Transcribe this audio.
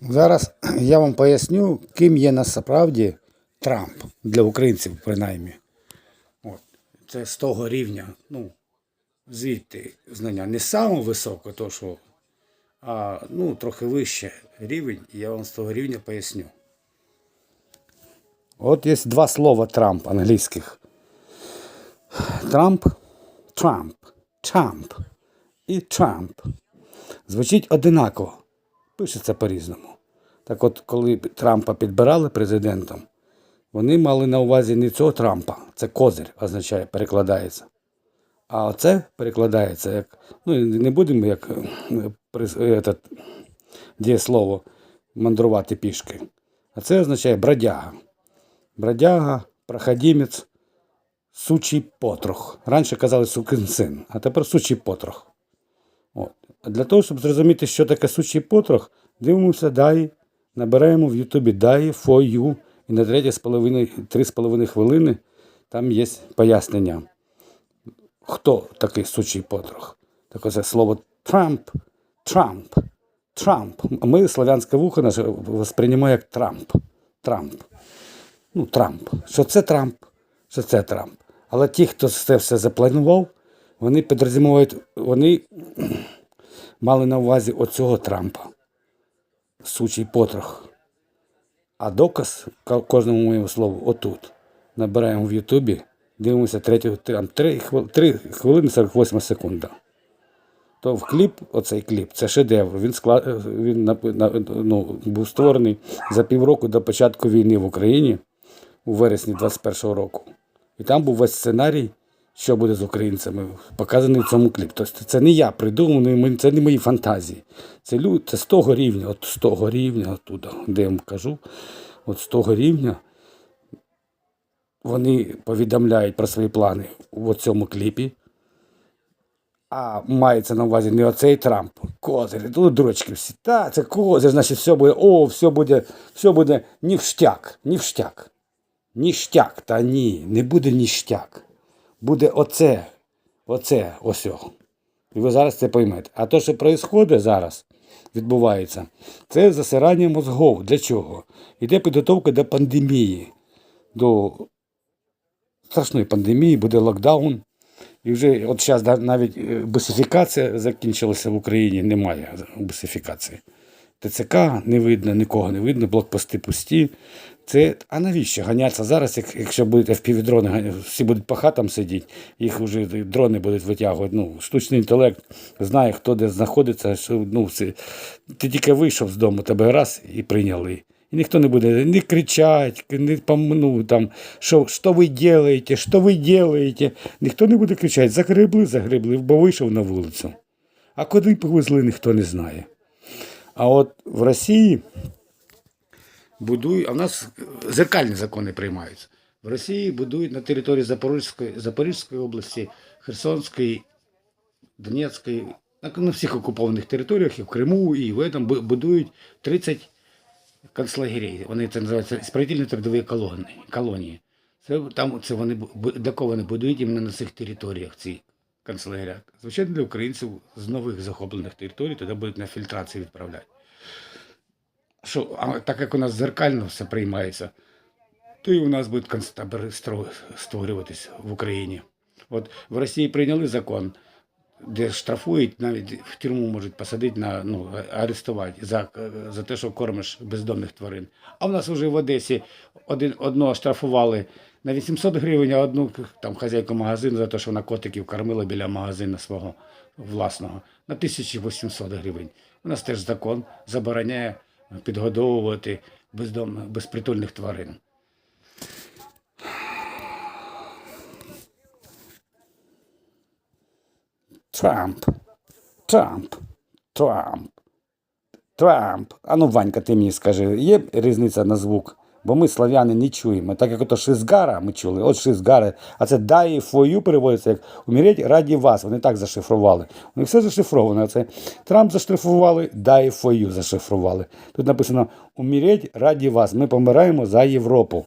Зараз я вам поясню, ким є насправді Трамп для українців, принаймні. От. Це з того рівня, ну, звідти знання. Не саме високо, то що, а ну, трохи вище рівень, і я вам з того рівня поясню. От є два слова Трамп англійських. Трамп, Трамп, Трамп і Трамп. Звучить одинаково. Пишеться по-різному. Так от, коли Трампа підбирали президентом, вони мали на увазі не цього Трампа, це козир означає, перекладається. А оце перекладається як, ну не будемо як е, е, дієслово мандрувати пішки. А це означає бродяга. Бродяга, проходимець, сучий потрох. Раніше казали сукин син, а тепер сучий потрох. Для того, щоб зрозуміти, що таке сучий потрох, дивимося далі, набираємо в Ютубі for you, і на 3,5 хвилини там є пояснення, хто такий сучий потрох. Так оце слово Трамп, Трамп, Трамп. Ми славянське вухо наше восприймаємо як Трамп. Трамп. Ну, Трамп. Що це Трамп, що це Трамп. Але ті, хто це все запланував, вони підрозумівають, вони мали на увазі оцього Трампа. Сучий потрох. А доказ кожному моєму слову отут. Набираємо в Ютубі, дивимося третю, там 3, 3 хвилини 48 секунда. То в кліп, оцей кліп, це шедевр. Він, склад, він напи- на, ну, був створений за півроку до початку війни в Україні у вересні 21-го року. І там був весь сценарій, що буде з українцями, показаний в цьому кліп. Тобто це не я придумав, це не мої фантазії. Це, лю- це з того рівня, от з того рівня, оттуда, де я вам кажу, от з того рівня вони повідомляють про свої плани в цьому кліпі. А мається на увазі не оцей Трамп, козир, тут дурочки всі. Та, це козир, значить, все буде, о, все буде, все буде ніштяк, ніштяк. Ніштяк, та ні, не буде ніштяк. Буде оце, оце, ось. І ви зараз це поймете. А то, що відбувається зараз, відбувається, це засирання мозгов. Для чого? Іде підготовка до пандемії, до страшної пандемії, буде локдаун. І вже от зараз навіть е, бусифікація закінчилася в Україні, немає бусифікації. ТЦК не видно, нікого не видно, блокпости пусті. Це, а навіщо ганятися зараз, як- якщо будуть FPV-дрони, всі будуть по хатам сидіти, їх вже дрони будуть витягувати. Ну, штучний інтелект знає, хто де знаходиться. Що, ну, все. Ти тільки вийшов з дому, тебе раз і прийняли. І ніхто не буде не кричать, не пом- ну, там, що, що ви робите, що ви робите. Ніхто не буде кричати, загребли, загребли, бо вийшов на вулицю. А куди повезли, ніхто не знає. А от в Росії будують, а в нас зеркальні закони приймаються. В Росії будують на території Запорізької, Запорізької області, Херсонської, Донецької, на, всіх окупованих територіях, і в Криму, і в этом будують 30 концлагерей. Вони це називаються ісправительні трудові колонії. Це, там, це вони, для кого вони будують іменно на цих територіях, ці концлагеря. Звичайно, для українців з нових захоплених територій туди будуть на фільтрацію відправляти. Що, а так як у нас зеркально все приймається, то і у нас будуть концтабори створюватися в Україні. От в Росії прийняли закон, де штрафують, навіть в тюрму можуть посадити на ну, арестувати за, за те, що кормиш бездомних тварин. А в нас вже в Одесі один, одного штрафували на 800 гривень, а одну там хазяйку магазину за те, що вона котиків кормила біля магазину свого власного на 1800 гривень. У нас теж закон забороняє підгодовувати бездом, безпритульних тварин. Трамп. Трамп. Трамп. Трамп. А ну, Ванька, ти мені скажи, є різниця на звук? Бо ми слав'яни не чуємо. Так як ото шизгара ми чули, от шизгара, а це дає фою переводиться як умереть раді вас. Вони так зашифрували. У них все зашифровано. Це Трамп зашифрували, дай фою зашифрували. Тут написано умереть раді вас. Ми помираємо за Європу.